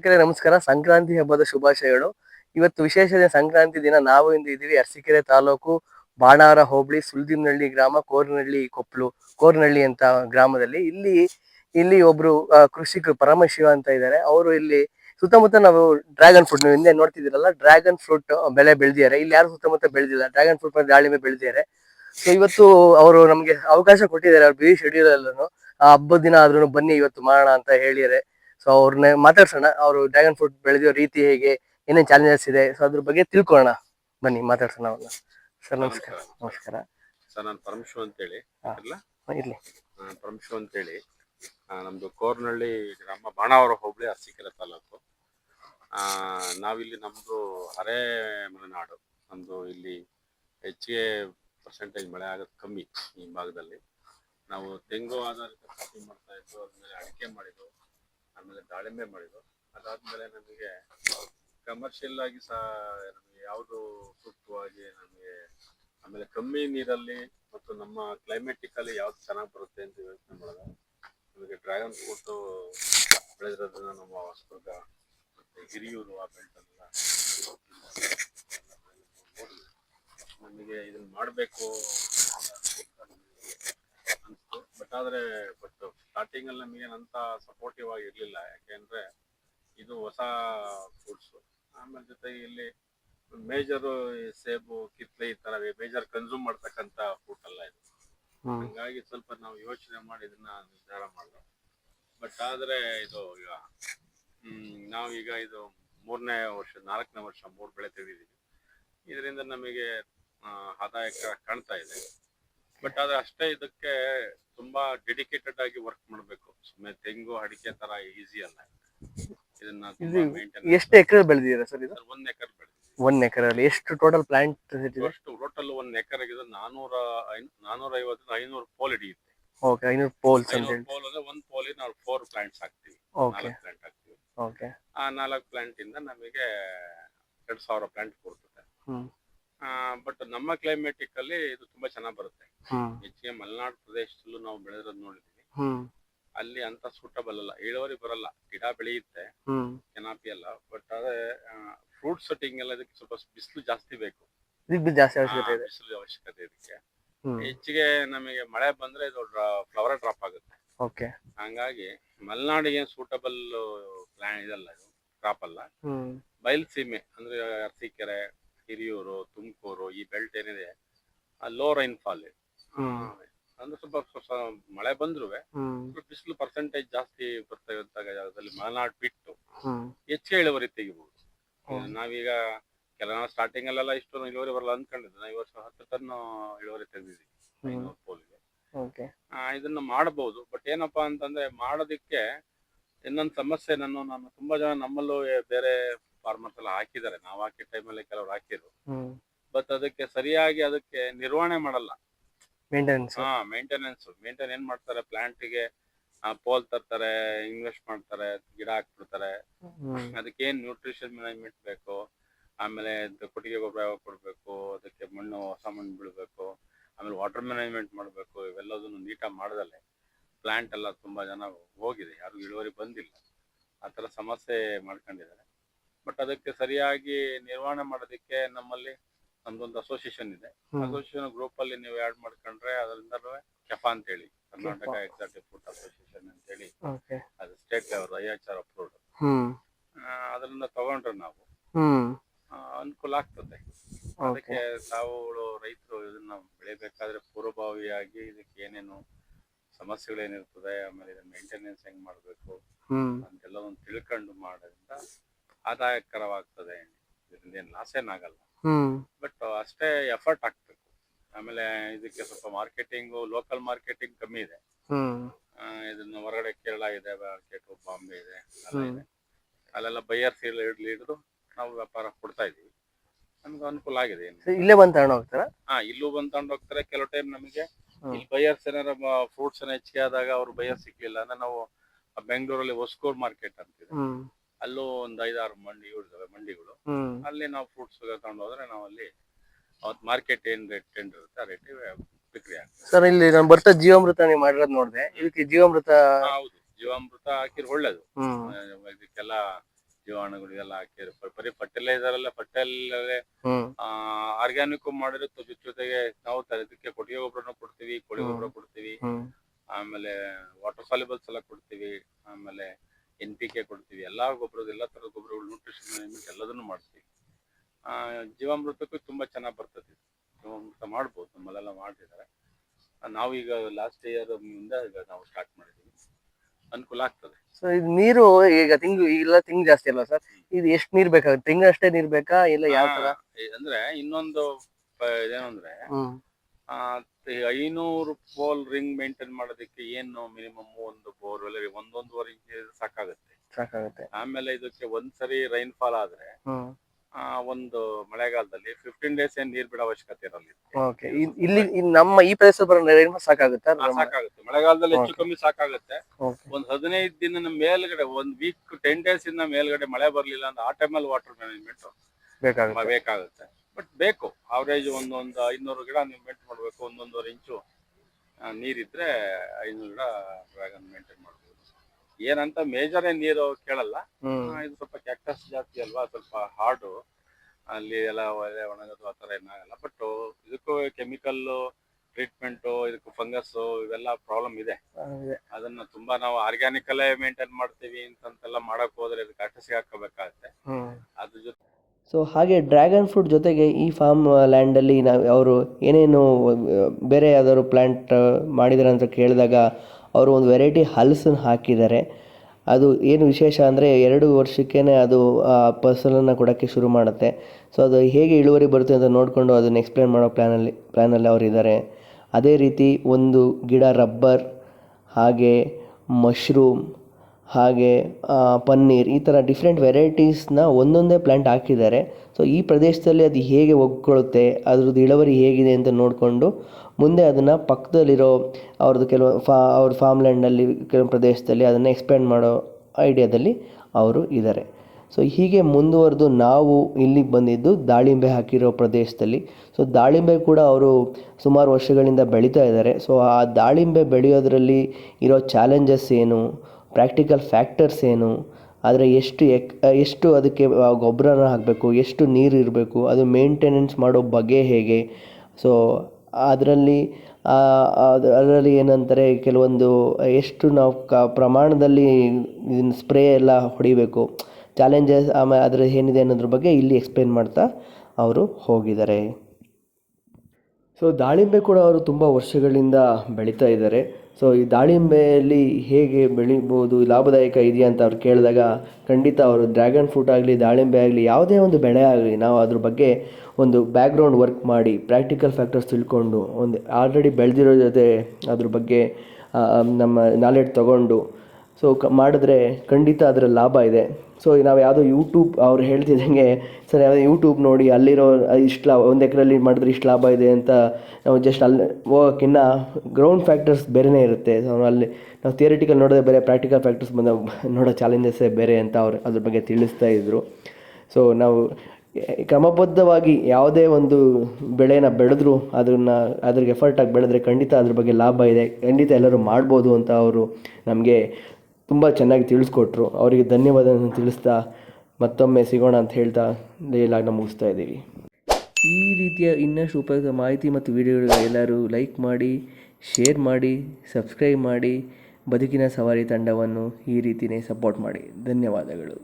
ವೀಕ್ಷಕರೇ, ನಮಸ್ಕಾರ. ಸಂಕ್ರಾಂತಿ ಹಬ್ಬದ ಶುಭಾಶಯಗಳು. ಇವತ್ತು ವಿಶೇಷ ಸಂಕ್ರಾಂತಿ ದಿನ. ನಾವು ಇಂದು ಇದ್ದೀವಿ ಅರಸಿಕೆರೆ ತಾಲೂಕು ಬಾಣಾರ ಹೋಬಳಿ ಸುಲ್ದಿನಹಳ್ಳಿ ಗ್ರಾಮ ಕೋರ್ನಹಳ್ಳಿ ಕೊಪ್ಪಲು ಕೋರ್ನಹಳ್ಳಿ ಅಂತ ಗ್ರಾಮದಲ್ಲಿ. ಇಲ್ಲಿ ಇಲ್ಲಿ ಒಬ್ರು ಕೃಷಿಕರು ಪರಮಶಿವ ಅಂತ ಇದ್ದಾರೆ. ಅವರು ಇಲ್ಲಿ ಸುತ್ತಮುತ್ತ ನಾವು ಡ್ರ್ಯಾಗನ್ ಫ್ರೂಟ್ ನೀವು ಹಿಂದೆ ನೋಡ್ತಿದ್ದೀರಲ್ಲ, ಡ್ರ್ಯಾಗನ್ ಫ್ರೂಟ್ ಬೆಳೆ ಬೆಳೆದಿದ್ದಾರೆ. ಇಲ್ಲಿ ಯಾರು ಸುತ್ತಮುತ್ತ ಬೆಳೆದಿಲ್ಲ, ಡ್ರ್ಯಾಗನ್ ಫ್ರೂಟ್ ಮತ್ತೆ ದಾಳಿಂಬೆ ಬೆಳೆದಿದ್ದಾರೆ. ಸೊ ಇವತ್ತು ಅವರು ನಮಗೆ ಅವಕಾಶ ಕೊಟ್ಟಿದ್ದಾರೆ. ಅವ್ರು ಬಿಸಿ ಶೆಡ್ಯೂಲ್ ಆ ಹಬ್ಬದ ದಿನ ಆದ್ರೂ ಬನ್ನಿ, ಇವತ್ತು ಮಾಡೋಣ ಅಂತ ಹೇಳಿದ್ದಾರೆ. ಸೊ ಅವ್ರನ್ನ ಮಾತಾಡ್ಸೋಣ. ಅವರು ಡ್ರ್ಯಾಗನ್ ಫ್ರೂಟ್ ಬೆಳೆದಿರೋ ರೀತಿ ಹೇಗೆ ಏನೇನು ಚಾಲೆಂಜಸ್ ಇದೆ. ಸೊ ಅದ್ರ ಬಗ್ಗೆ ತಿಳ್ಕೊಳ್ಳೋಣ. ಬನ್ನಿ ಮಾತಾಡ್ಸೋಣ ಅವ್ರನ್ನ ಸರ್ ನಮಸ್ಕಾರ. ನಮಸ್ಕಾರ. ಸರ್ ನಾನು ಪರಮಶು ಅಂತೇಳಿ. ಇರಲಿ? ಪರಮಶು ಹಾ, ಇರ್ಲಿ. ಪರಮಶು ಅಂತ ಅಂತೇಳಿ. ನಮ್ದು ಕೋರ್ನಹಳ್ಳಿ ಗ್ರಾಮ ಬಾಣಾವರ ಹೋಬಳಿ ಅರಸೀಕೆರೆ ತಾಲೂಕು. ನಾವಿಲ್ಲಿ ನಮ್ದು ಅರೆ ಮಲೆನಾಡು ನಮ್ಮದು ಇಲ್ಲಿ ಹೆಚ್ಚಿಗೆ ಪರ್ಸೆಂಟೇಜ್ ಮಳೆ ಆಗೋದು ಕಮ್ಮಿ ಈ ಭಾಗದಲ್ಲಿ. ನಾವು ತೆಂಗು ಆಧಾರಿತ ಕೃಷಿ ಮಾಡ್ತಾ ಇದ್ದು ಮೇಲೆ ಅಡಿಕೆ ಮಾಡಿದ್ದು. ಆಮೇಲೆ ದಾಳಿಂಬೆ ಮಾಡಿದ್ರು ಅದಾದ್ಮೇಲೆ ನಮಗೆ ಕಮರ್ಷಿಯಲ್ ಆಗಿ ಸಹ ನಮಗೆ ಯಾವುದು ಸೂಕ್ತವಾಗಿ ನಮಗೆ ಆಮೇಲೆ ಕಮ್ಮಿ ನೀರಲ್ಲಿ ಮತ್ತು ನಮ್ಮ ಕ್ಲೈಮೆಟಿಕಲ್ಲಿ ಯಾವ್ದು ಚೆನ್ನಾಗಿ ಬರುತ್ತೆ ಅಂತ ಯೋಚನೆ ಮಾಡಿದಾಗ ನಮಗೆ ಡ್ರ್ಯಾಗನ್ ಫ್ರೂಟ್ ಬೆಳೆದಿರೋದನ್ನ ನಮ್ಮ ಹೊಸದುರ್ಗ ಮತ್ತು ಹಿರಿಯೂರು ಆ ಬೆಲ್ಟನ್ನೆಲ್ಲ ನಮಗೆ ಇದನ್ನ ಮಾಡಬೇಕು ಅನಿಸ್ತು. ಬಟ್ ಆದರೆ ಬಟ್ ಸ್ಟಾರ್ಟಿಂಗಲ್ಲಿ ನಮಗೆ ಅಂತ ಸಪೋರ್ಟಿವ್ ಆಗಿ ಇರಲಿಲ್ಲ ಯಾಕೆಂದ್ರೆ ಇದು ಹೊಸ ಫುಡ್ಸ್ ಆಮೇಲೆ ಜೊತೆಗೆ ಇಲ್ಲಿ ಮೇಜರ್ ಸೇಬು ಕಿತ್ಲೆ ಈ ತರ ಮೇಜರ್ ಕನ್ಸ್ಯೂಮ್ ಮಾಡ್ತಕ್ಕಂತ ಫ್ರೂಟ್ ಅಲ್ಲ ಇದು. ಹಂಗಾಗಿ ಸ್ವಲ್ಪ ನಾವು ಯೋಚನೆ ಮಾಡಿ ಇದನ್ನ ನಿರ್ಧಾರ ಮಾಡಿದ್ವಿ ಬಟ್ ಆದ್ರೆ ಇದು ಈಗ ಹ್ಮ್, ಈಗ ಇದು ಮೂರನೇ ವರ್ಷ ನಾಲ್ಕನೇ ವರ್ಷ ಮೂರು ಬೆಳೆ ತೆಗೆದಿದ್ದೀವಿ. ಇದರಿಂದ ನಮಗೆ ಆದಾಯ ಕಾಣ್ತಾ ಇದೆ. ಬಟ್ ಆದ್ರೆ ಅಷ್ಟೇ ಇದಕ್ಕೆ ತುಂಬಾ ಡೆಡಿಕೇಟೆಡ್ ಆಗಿ ವರ್ಕ್ ಮಾಡಬೇಕು. ಸುಮ್ಮನೆ ತೆಂಗು ಅಡಿಕೆ ತರ ಈಸಿ ಅಲ್ಲ. ಇದನ್ನ ಇದು ಎಷ್ಟು ಎಕರೆ ಬೆಳೆದಿದ್ದೀರಾ ಸರ್ ಇದು? ಒಂದ್ ಎಕರೆ ಬೆಳೆದಿದೆ ಒನ್ ಎಕರೆ ಎಷ್ಟು ಟೋಟಲ್ ಪ್ಲಾಂಟ್ ಇದೆ? ಅಷ್ಟು ಟೋಟಲ್ ಒಂದ್ ಎಕರೆಗೆ ನಾನೂರ ಐನ್- ನಾನೂರ ಐವತ್ತರಿಂದ ಐನೂರು ಪೋಲ್ ಹಿಡಿಯುತ್ತೆ. ಓಕೆ ಐನೂರು ಪೋಲ್ಸ್ ಅಂತ ಐನೂರು ಹೇಳಿ. ಪೋಲ್ ಅಂದ್ರೆ ಒಂದ್ ಪೋಲಿಗೆ ನಾವು ಫೋರ್ ಪ್ಲಾಂಟ್ಸ್ ಹಾಕ್ತಿವಿ. ನಾಲ್ಕು ಪ್ಲಾಂಟ್ ಹಾಕ್ತೀವಿ. ಓಕೆ ಆ ನಾಲ್ಕು ಪ್ಲಾಂಟ್ ಇಂದ ನಮಗೆ ಎರಡ್ ಸಾವಿರ ಪ್ಲಾಂಟ್ ಕೊಡ್ತದೆ ಹ್ಮ್. ಬಟ್ ನಮ್ಮ ಕ್ಲೈಮೇಟಿಕ್ ಅಲ್ಲಿ ಇದು ತುಂಬಾ ಚೆನ್ನಾಗಿ ಬರುತ್ತೆ. ಹ್ಮ್. ಹೆಚ್ಚಿಗೆ ಮಲೆನಾಡು ಪ್ರದೇಶದಲ್ಲೂ ನಾವು ಬೆಳೆದಿರೋದು ನೋಡಿದ್ವಿ. ಹ್ಮ್. ಅಲ್ಲಿ ಅಂತ ಸೂಟಬಲ್ ಅಲ್ಲ ಇಳುವರಿ ಬರಲ್ಲ. ಗಿಡ ಬೆಳೆಯುತ್ತೆ. ಹ್ಮ್. ಕೆನಾಪಿ ಅಲ್ಲ. ಬಟ್ ಆದ್ರೆ ಫ್ರೂಟ್ ಸೆಟ್ಟಿಂಗ್ ಎಲ್ಲ ಇದಕ್ಕೆ ಸ್ವಲ್ಪ ಬಿಸಿಲು ಜಾಸ್ತಿ ಬೇಕು. ಇದಕ್ಕೆ ಜಾಸ್ತಿ ಅವಶ್ಯಕತೆ ಇದೆ. ಬಿಸಿಲು ಅವಶ್ಯಕತೆ ಇದಕ್ಕೆ. ಹ್ಮ್. ಹೆಚ್ಚಿಗೆ ನಮಗೆ ಮಳೆ ಬಂದ್ರೆ ಇದು ಫ್ಲವರ್ ಡ್ರಾಪ್ ಆಗುತ್ತೆ. ಓಕೆ. ಹಂಗಾಗಿ ಮಲೆನಾಡಿಗೆ ಸೂಟಬಲ್ ಪ್ಲಾನ್ ಇದಲ್ಲ ಇದು. ಕ್ರಾಪ್ ಅಲ್ಲ. ಹ್ಮ್. ಬಯಲ್ಸೀಮೆ ಅಂದ್ರೆ ಅರಸೀಕೆರೆ ಹಿರಿಯೂರು ತುಮಕೂರು ಈ ಬೆಲ್ಟ್ ಏನಿದೆ ಲೋ ರೈನ್ ಫಾಲ್. ಅಂದ್ರೆ ಸ್ವಲ್ಪ ಸ್ವಲ್ಪ ಮಳೆ ಬಂದ್ರು ಬಿಸಿಲು ಪರ್ಸೆಂಟೇಜ್ ಜಾಸ್ತಿ ಬರ್ತಾ ಇದ್ದಾಗ ಜಾಗದಲ್ಲಿ ಮಲೆನಾಡ್ ಬಿಟ್ಟು ಹೆಚ್ಚಿಗೆ ಹೆಚ್ಚು ಇಳುವರಿ ತೆಗಿಬಹುದು ನಾವೀಗ ಕೆಲ ಸ್ಟಾರ್ಟಿಂಗ್ ಅಲ್ಲೆಲ್ಲ ಇಷ್ಟೊಂದು ಇಳುವರಿ ಬರಲ್ಲ ಅಂದ್ಕೊಂಡಿದ್ದೆ ನಾವು ಈ ವರ್ಷ ಹತ್ತು ಟನ್ ಇಳುವರಿ ತೆಗೆದಿದ್ದೀವಿ ಪೋಲಿಗೆ. ಇದನ್ನ ಮಾಡಬಹುದು ಬಟ್ ಏನಪ್ಪಾ ಅಂತಂದ್ರೆ ಮಾಡೋದಕ್ಕೆ ಇನ್ನೊಂದು ಸಮಸ್ಯೆ ನಾನು ನಾನು ತುಂಬಾ ಜನ ನಮ್ಮಲ್ಲೂ ಬೇರೆ ಫಾರ್ಮರ್ಸ್ ಎಲ್ಲ ಹಾಕಿದ್ದಾರೆ. ನಾವು ಹಾಕಿದ ಟೈಮಲ್ಲಿ ಕೆಲವರು ಹಾಕಿದ್ರು. ಬಟ್ ಅದಕ್ಕೆ ಸರಿಯಾಗಿ ಅದಕ್ಕೆ ನಿರ್ವಹಣೆ ಮಾಡಲ್ಲ. ಮೇಂಟೆನೆನ್ಸ್ ಹಾ ಮೇಂಟೆನೆನ್ಸ್ ಮೇಂಟೈನ್ ಏನ್ ಮಾಡ್ತಾರೆ? ಪ್ಲಾಂಟಿಗೆ ಪೋಲ್ ತರ್ತಾರೆ ಇನ್ವೆಸ್ಟ್ ಮಾಡ್ತಾರೆ ಗಿಡ ಹಾಕ್ಬಿಡ್ತಾರೆ. ಅದಕ್ಕೆ ಏನ್ ನ್ಯೂಟ್ರಿಷನ್ ಮ್ಯಾನೇಜ್ಮೆಂಟ್ ಬೇಕು? ಆಮೇಲೆ ಇದು ಕೊಟ್ಟಿಗೆ ಗೊಬ್ಬರ ಯಾವಾಗ ಕೊಡಬೇಕು? ಅದಕ್ಕೆ ಮಣ್ಣು ಹೊಸ ಮಣ್ಣು ಬಿಡಬೇಕು. ಆಮೇಲೆ ವಾಟರ್ ಮ್ಯಾನೇಜ್ಮೆಂಟ್ ಮಾಡಬೇಕು. ಇವೆಲ್ಲದನ್ನು ನೀಟಾಗಿ ಮಾಡ್ದಲೆ ಪ್ಲಾಂಟ್ ಎಲ್ಲ ತುಂಬಾ ಜನ ಹೋಗಿದೆ. ಯಾರು ಇಳುವರಿ ಬಂದಿಲ್ಲ. ಆ ಥರ ಸಮಸ್ಯೆ ಮಾಡ್ಕೊಂಡಿದ್ದಾರೆ. ಬಟ್ ಅದಕ್ಕೆ ಸರಿಯಾಗಿ ನಿರ್ವಹಣೆ ಮಾಡೋದಕ್ಕೆ ನಮ್ಮಲ್ಲಿ ನಮ್ದೊಂದು ಅಸೋಸಿಯೇಷನ್ ಇದೆ. ಅಸೋಸಿಯೇಷನ್ ಗ್ರೂಪ್ ಅಲ್ಲಿ ನೀವು ಆಡ್ ಮಾಡ್ಕೊಂಡ್ರೆ ಅದರಿಂದ ಕೆಫಾ ಅಂತೇಳಿ Karnataka KEFA. Exotic food association ಅಂತ ಹೇಳಿ ಅದು state level I H R approved ಅದರಿಂದ ತಗೊಂಡ್ರೆ ನಾವು. ಅನುಕೂಲ ಆಗ್ತದೆ. ಅದಕ್ಕೆ ತಾವುಗಳು ರೈತರು ಇದನ್ನ ಬೆಳಿಬೇಕಾದ್ರೆ ಪೂರ್ವಭಾವಿಯಾಗಿ ಇದಕ್ಕೆ ಏನೇನು ಸಮಸ್ಯೆಗಳೇನಿರ್ತದೆ ಆಮೇಲೆ ಇದನ್ನ ಮೇಂಟೆನೆನ್ಸ್ ಹೆಂಗ್ ಮಾಡ್ಬೇಕು ಅಂತೆಲ್ಲ ಒಂದು ತಿಳ್ಕೊಂಡು ಮಾಡೋದ್ರಿಂದ ಆದಾಯಕರವಾಗ್ತದೆ. ಇದರಿಂದ ಏನು ಲಾಸ್ ಏನಾಗಲ್ಲ ಹ್ಮ್. ಬಟ್ ಅಷ್ಟೇ ಎಫರ್ಟ್ ಹಾಕ್ಬೇಕು. ಆಮೇಲೆ ಇದಕ್ಕೆ ಸ್ವಲ್ಪ ಮಾರ್ಕೆಟಿಂಗ್ ಲೋಕಲ್ ಮಾರ್ಕೆಟಿಂಗ್ ಕಮ್ಮಿ ಇದೆ. ಹ್ಮ್. ಆ, ಇದನ್ನ ಹೊರಗಡೆ ಕೇರಳ ಇದೆ ಮಾರ್ಕೆಟ್ ಬಾಂಬೆ ಇದೆ ಎಲ್ಲ ಹ್ಮ್. ಇದೆ. ಅಲ್ಲೆಲ್ಲ ಬೈಯರ್ಸ್ ಹಿಡಿದು ನಾವು ವ್ಯಾಪಾರ ಕೊಡ್ತಾ ಇದೀವಿ ನಮ್ಗೆ ಅನುಕೂಲ ಆಗಿದೆ So, ಇಲ್ಲೇ ಬಂದು ತಗೊಂಡು ಹೋಗ್ತಾರಾ? ಹಾ ಇಲ್ಲೂ ಬಂದ್ ತಗೊಂಡು ಹೋಗ್ತಾರೆ. ಕೆಲವು ಟೈಮ್ ನಮಗೆ ಹ್ಮ್. ಇಲ್ಲಿ ಬೈಯರ್ಸ್ ಏನಾರ ಫ್ರೂಟ್ಸ್ ಏನ ಹೆಚ್ಚಿಗೆ ಆದಾಗ ಅವ್ರು ಬೈಯರ್ ಸಿಕ್ಲಿಲ್ಲ ಅಂದ್ರೆ ನಾವು ಬೆಂಗಳೂರಲ್ಲಿ ಹೊಸ್ಕೋರ್ ಮಾರ್ಕೆಟ್ ಅಂತಿದೆ. ಹ್ಮ್. ಅಲ್ಲೂ ಒಂದ್ ಐದಾರು ಮಂಡಿ ಇರ್ತವೆ ಮಂಡಿಗಳು. ಹ್ಮ್. ಅಲ್ಲಿ ನಾವು ಫ್ರೂಟ್ಸ್ ತಗೊಂಡು ಹೋದ್ರೆ ನಾವು ಅಲ್ಲಿ ಅವತ್ತು ಮಾರ್ಕೆಟ್ ಏನ್ ರೇಟ್ ಟೆಂಡ್ ಇರುತ್ತೆ ಆ ರೇಟ್ ಬಿಕ್ರಿ ಆಗ್ತದೆ. ಸರ್ ಇಲ್ಲಿ ನಾನು ಬರ್ತಾ ಜೀವಾಮೃತ ನೀವು ಮಾಡಿರೋದು ನೋಡಿದೆ. ಇದಕ್ಕೆ ಜೀವಾಮೃತ ಹೌದು. ಜೀವಾಮೃತ ಹಾಕಿದ್ರೆ ಒಳ್ಳೇದು. ಹ್ಮ್. ಆ, ಇದಕ್ಕೆಲ್ಲ ಜೀವಾಣುಗಳಿಗೆಲ್ಲ ಹಾಕಿದ್ರು ಬ- ಬರೀ ಫರ್ಟಿಲೈಸರ್ ಎಲ್ಲ ಫರ್ಟೈಲಲ್ಲೇ ಹ್ಮ್. ಆರ್ಗ್ಯಾನಿಕ್ ಮಾಡಿದ್ರೆ ಜೊತೆ ಜೊತೆಗೆ ನಾವು ತ- ಇದಕ್ಕೆ ಕೊಟ್ಟಿಗೆ ಗೊಬ್ಬರನು ಕೊಡ್ತೀವಿ ಕೋಳಿ ಹ್ಮ್. ಗೊಬ್ಬರ ಕೊಡ್ತೀವಿ. ಹ್ಮ್. ಆಮೇಲೆ ವಾಟರ್ ಸಾಲಿಬಲ್ಸ್ ಎಲ್ಲ ಕೊಡ್ತೀವಿ. ಆಮೇಲೆ ಎನ್ ಪಿ ಕೆ ಕೊಡ್ತೀವಿ. ಎಲ್ಲ ಗೊಬ್ಬರದ ಎಲ್ಲ ತರ ಗೊಬ್ಬರಗಳು ನ್ಯೂಟ್ರಿಷನ್ ಎಲ್ಲದನ್ನು ಮಾಡ್ತೀವಿ. ಆ, ಜೀವಾಮೃತಕ್ಕೂ ತುಂಬಾ ಚೆನ್ನಾಗಿ ಬರ್ತದೆ. ಜೀವಾಮೃತ ಮಾಡ್ಬೋದು ನಮ್ಮಲ್ಲೆಲ್ಲ ಮಾಡ್ತಿದ್ದಾರೆ ನಾವೀಗ ಲಾಸ್ಟ್ ಇಯರ್ ಮುಂದೆ ಈಗ ನಾವು ಸ್ಟಾರ್ಟ್ ಮಾಡಿದ್ದೀವಿ. ಅನುಕೂಲ ಆಗ್ತದೆ. ಸೊ ಇದು ನೀರು ಈಗ ತಿಂಗು ಇಲ್ಲ ತಿಂಗ್ ಜಾಸ್ತಿ ಅಲ್ಲ ಸರ್? ಇದು ಎಷ್ಟು ನೀರ್ ಬೇಕಾಗುತ್ತೆ? ತಿಂಗ್ ಅಷ್ಟೇ ನೀರ್ ಬೇಕಾ? ಇಲ್ಲ ಯಾವ ತರ? ಅಂದ್ರೆ ಇನ್ನೊಂದು ಪ- ಐನೂರು ಪೋಲ್ ರಿಂಗ್ ಮೇಂಟೈನ್ ಮಾಡೋದಕ್ಕೆ ಏನು ಮಿನಿಮಮ್ ಒಂದು ಬೋರ್ವೆಲ್ ಒಂದೊಂದುವರೆ ಇಂಚ್ ಸಾಕಾಗುತ್ತೆ. ಸಾಕಾಗುತ್ತೆ. ಆಮೇಲೆ ಇದಕ್ಕೆ ಒಂದ್ಸರಿ ರೈನ್ ಫಾಲ್ ಆದ್ರೆ ಆ, ಒಂದು ಮಳೆಗಾಲದಲ್ಲಿ ಫಿಫ್ಟೀನ್ ಡೇಸ್ ಏನ್ ನೀರ್ ಬಿಡೋ ಅವಶ್ಯಕತೆ ಇರಲ್ಲ ಓಕೆ ಇಲ್ಲಿ ನಮ್ಮ ಈ ಪ್ರದೇಶ ಸಾಕಾಗುತ್ತಾ? ಸಾಕಾಗುತ್ತೆ. ಮಳೆಗಾಲದಲ್ಲಿ ಹೆಚ್ಚು ಕಮ್ಮಿ ಸಾಕಾಗುತ್ತೆ. ಒಂದ್ ಹದಿನೈದು ದಿನ ಮೇಲ್ಗಡೆ ಒಂದ್ ವೀಕ್ ಟೆನ್ ಡೇಸ್ ಇಂದ ಮೇಲ್ಗಡೆ ಮಳೆ ಬರ್ಲಿಲ್ಲ ಅಂದ್ರೆ ಆ ಟೈಮಲ್ಲಿ ವಾಟರ್ ಮ್ಯಾನೇಜ್ಮೆಂಟ್ ಬೇಕಾಗುತ್ತೆ. ಬಟ್ ಬೇಕು. ಅವರೇಜ್ ಒಂದೊಂದು ಐನೂರು ಗಿಡ ನೀವು ಮೇಂಟೈನ್ ಮಾಡಬೇಕು ಒಂದೊಂದೂವರೆ ಇಂಚು ನೀರಿದ್ರೆ ಐನೂರು ಗಿಡ ಡ್ರ್ಯಾಗನ್ ಮೇಂಟೈನ್ ಮಾಡ್ಬೋದು. ಏನಂತ ಮೇಜರ್ ಏನ್ ನೀರು ಕೇಳಲ್ಲ. ಇದು ಸ್ವಲ್ಪ ಕ್ಯಾಕ್ಟಸ್ ಜಾಸ್ತಿ ಅಲ್ವಾ ಸ್ವಲ್ಪ ಹಾರ್ಡು ಅಲ್ಲಿ ಎಲ್ಲ ಒಳ್ಳೆ ಒಣಗೋದು ಆ ಥರ ಏನಾಗಲ್ಲ ಬಟ್ ಇದಕ್ಕೂ ಕೆಮಿಕಲ್ ಟ್ರೀಟ್ಮೆಂಟು ಇದಕ್ಕೂ ಫಂಗಸ್ ಇವೆಲ್ಲ ಪ್ರಾಬ್ಲಮ್ ಇದೆ. ಅದೇ. ಅದನ್ನ ತುಂಬಾ ನಾವು ಆರ್ಗ್ಯಾನಿಕ್ ಅಲ್ಲೇ ಮೇಂಟೈನ್ ಮಾಡ್ತೀವಿ ಅಂತಂತೆಲ್ಲ ಮಾಡಕ್ ಹೋದ್ರೆ ಇದಕ್ಕೆ ಅಟಸಿಗೆ ಹಾಕೋಬೇಕಾಗತ್ತೆ. ಅದ್ರ ಜೊತೆ ಸೊ ಹಾಗೆ ಡ್ರ್ಯಾಗನ್ ಫ್ರೂಟ್ ಜೊತೆಗೆ ಈ ಫಾರ್ಮ್ ಲ್ಯಾಂಡಲ್ಲಿ ನಾವು ಅವರು ಏನೇನು ಬೇರೆ ಯಾವ್ದಾದ್ರು ಪ್ಲ್ಯಾಂಟ್ ಮಾಡಿದ್ದಾರೆ ಅಂತ ಕೇಳಿದಾಗ ಅವರು ಒಂದು ವೆರೈಟಿ ಹಲಸನ್ನು ಹಾಕಿದ್ದಾರೆ ಅದು ಏನು ವಿಶೇಷ ಅಂದರೆ ಎರಡು ವರ್ಷಕ್ಕೇ ಅದು, ಆ, ಫಸಲನ್ನು ಕೊಡೋಕ್ಕೆ ಶುರು ಮಾಡುತ್ತೆ. ಸೊ ಅದು ಹೇಗೆ ಇಳುವರಿ ಬರುತ್ತೆ ಅಂತ ನೋಡಿಕೊಂಡು ಅದನ್ನು ಎಕ್ಸ್ಪ್ಲೇನ್ ಮಾಡೋ ಪ್ಲ್ಯಾನಲ್ಲಿ ಪ್ಲ್ಯಾನಲ್ಲಿ ಅವರಿದ್ದಾರೆ ಅದೇ ರೀತಿ ಒಂದು ಗಿಡ ರಬ್ಬರ್ ಹಾಗೆ ಮಶ್ರೂಮ್ ಹಾಗೆ ಪನ್ನೀರ್, ಈ ಥರ ಡಿಫ್ರೆಂಟ್ ವೆರೈಟೀಸ್ನ ಒಂದೊಂದೇ ಪ್ಲ್ಯಾಂಟ್ ಹಾಕಿದ್ದಾರೆ. ಸೊ ಈ ಪ್ರದೇಶದಲ್ಲಿ ಅದು ಹೇಗೆ ಒಗ್ಗಿಕೊಳ್ಳುತ್ತೆ ಅದ್ರದ್ದು ಇಳುವರಿ ಹೇಗಿದೆ ಅಂತ ನೋಡಿಕೊಂಡು ಮುಂದೆ ಅದನ್ನು ಪಕ್ಕದಲ್ಲಿರೋ ಅವ್ರದ್ದು ಕೆಲವು ಫಾ, ಅವ್ರ ಫಾರ್ಮ್ ಲ್ಯಾಂಡಲ್ಲಿ ಕೆಲವು ಪ್ರದೇಶದಲ್ಲಿ ಅದನ್ನು ಎಕ್ಸ್ಪ್ಯಾಂಡ್ ಮಾಡೋ ಐಡಿಯಾದಲ್ಲಿ ಅವರು ಇದ್ದಾರೆ ಸೊ ಹೀಗೆ ಮುಂದುವರೆದು ನಾವು ಇಲ್ಲಿಗೆ ಬಂದಿದ್ದು ದಾಳಿಂಬೆ ಹಾಕಿರೋ ಪ್ರದೇಶದಲ್ಲಿ. ಸೊ ದಾಳಿಂಬೆ ಕೂಡ ಅವರು ಸುಮಾರು ವರ್ಷಗಳಿಂದ ಬೆಳೀತಾ ಇದ್ದಾರೆ ಸೊ ಆ ದಾಳಿಂಬೆ ಬೆಳೆಯೋದರಲ್ಲಿ ಇರೋ ಚಾಲೆಂಜಸ್ ಏನು? ಪ್ರಾಕ್ಟಿಕಲ್ ಫ್ಯಾಕ್ಟರ್ಸ್ ಏನು? ಆದರೆ ಎಷ್ಟು ಎಕ್, ಎಷ್ಟು ಅದಕ್ಕೆ ಗೊಬ್ಬರನ ಹಾಕಬೇಕು, ಎಷ್ಟು ನೀರು ಇರಬೇಕು, ಅದು ಮೇಂಟೆನೆನ್ಸ್ ಮಾಡೋ ಬಗೆ ಹೇಗೆ? ಸೊ ಅದರಲ್ಲಿ ಅದರಲ್ಲಿ ಏನಂತಾರೆ, ಕೆಲವೊಂದು, ಎಷ್ಟು ನಾವು ಕ, ಪ್ರಮಾಣದಲ್ಲಿ ಇದನ್ನ ಸ್ಪ್ರೇ ಎಲ್ಲ ಹೊಡಿಬೇಕು. ಚಾಲೆಂಜಸ್ ಆಮೇಲೆ ಅದರ ಏನಿದೆ ಅನ್ನೋದ್ರ ಬಗ್ಗೆ ಇಲ್ಲಿ ಎಕ್ಸ್ಪ್ಲೇನ್ ಮಾಡ್ತಾ ಅವರು ಹೋಗಿದ್ದಾರೆ. ಸೊ ದಾಳಿಂಬೆ ಕೂಡ ಅವರು ತುಂಬ ವರ್ಷಗಳಿಂದ ಬೆಳೀತಾ ಇದ್ದಾರೆ. ಸೊ ಈ ದಾಳಿಂಬೆಯಲ್ಲಿ ಹೇಗೆ ಬೆಳಿಬೋದು, ಲಾಭದಾಯಕ ಇದೆಯಾ ಅಂತ ಅವ್ರು ಕೇಳಿದಾಗ ಖಂಡಿತ ಅವರು ಡ್ರ್ಯಾಗನ್ ಫ್ರೂಟ್ ಆಗಲಿ, ದಾಳಿಂಬೆ ಆಗಲಿ, ಯಾವುದೇ ಒಂದು ಬೆಳೆ ಆಗಲಿ, ನಾವು ಅದ್ರ ಬಗ್ಗೆ ಒಂದು ಬ್ಯಾಕ್ಗ್ರೌಂಡ್ ವರ್ಕ್ ಮಾಡಿ ಪ್ರಾಕ್ಟಿಕಲ್ ಫ್ಯಾಕ್ಟರ್ಸ್ ತಿಳ್ಕೊಂಡು, ಒಂದು ಆಲ್ರೆಡಿ ಬೆಳೆದಿರೋ ಜೊತೆ ಅದ್ರ ಬಗ್ಗೆ ನಮ್ಮ ನಾಲೆಡ್ಜ್ ತಗೊಂಡು ಸೊ ಕ, ಮಾಡಿದ್ರೆ ಖಂಡಿತ ಅದರ ಲಾಭ ಇದೆ. ಸೊ ನಾವು ಯಾವುದೋ ಯೂಟ್ಯೂಬ್ ಅವ್ರು ಹೇಳ್ತಿದ್ದಂಗೆ, ಸರ್, ಯಾವುದೋ ಯೂಟ್ಯೂಬ್ ನೋಡಿ ಅಲ್ಲಿರೋ ಇಷ್ಟು ಲಾಭ, ಒಂದು ಎಕರೆಲ್ಲಿ ಮಾಡಿದ್ರೆ ಇಷ್ಟು ಲಾಭ ಇದೆ ಅಂತ ನಾವು ಜಸ್ಟ್ ಅಲ್ಲಿ ಹೋಗೋಕ್ಕಿಂತ ಗ್ರೌಂಡ್ ಫ್ಯಾಕ್ಟರ್ಸ್ ಬೇರೆಯೇ ಇರುತ್ತೆ. ಸೊ ಅಲ್ಲಿ, ನಾವು ಥಿಯರಿಟಿಕಲ್ ನೋಡಿದ್ರೆ ಬೇರೆ ಪ್ರಾಕ್ಟಿಕಲ್ ಫ್ಯಾಕ್ಟರ್ಸ್ ಬಂದ, ನೋಡೋ ಚಾಲೆಂಜಸ್ಸೇ ಬೇರೆ ಅಂತ ಅವ್ರು ಅದ್ರ ಬಗ್ಗೆ ತಿಳಿಸ್ತಾ ಇದ್ದರು ಸೊ ನಾವು, ಕ್ರಮಬದ್ಧವಾಗಿ ಯಾವುದೇ ಒಂದು ಬೆಳೆನ ಬೆಳೆದ್ರು ಅದನ್ನು ಅದ್ರಿಗೆ ಎಫರ್ಟಾಗಿ ಬೆಳೆದ್ರೆ ಖಂಡಿತ ಅದ್ರ ಬಗ್ಗೆ ಲಾಭ ಇದೆ. ಖಂಡಿತ ಎಲ್ಲರೂ ಮಾಡ್ಬೋದು ಅಂತ ಅವರು ನಮಗೆ ತುಂಬ ಚೆನ್ನಾಗಿ ತಿಳಿಸ್ಕೊಟ್ರು. ಅವರಿಗೆ ಧನ್ಯವಾದವನ್ನು ತಿಳಿಸ್ತಾ ಮತ್ತೊಮ್ಮೆ ಸಿಗೋಣ ಅಂತ ಹೇಳ್ತಾ ಡೈಲಾಗ್ನ ಮುಗಿಸ್ತಾ ಇದ್ದೀವಿ. ಈ ರೀತಿಯ ಇನ್ನಷ್ಟು ಉಪಯುಕ್ತ ಮಾಹಿತಿ ಮತ್ತು ವಿಡಿಯೋಗಳಿಗೆ ಎಲ್ಲರೂ ಲೈಕ್ ಮಾಡಿ ಶೇರ್ ಮಾಡಿ ಸಬ್ಸ್ಕ್ರೈಬ್ ಮಾಡಿ, ಬದುಕಿನ ಸವಾರಿ ತಂಡವನ್ನು ಈ ರೀತಿಯೇ ಸಪೋರ್ಟ್ ಮಾಡಿ. ಧನ್ಯವಾದಗಳು.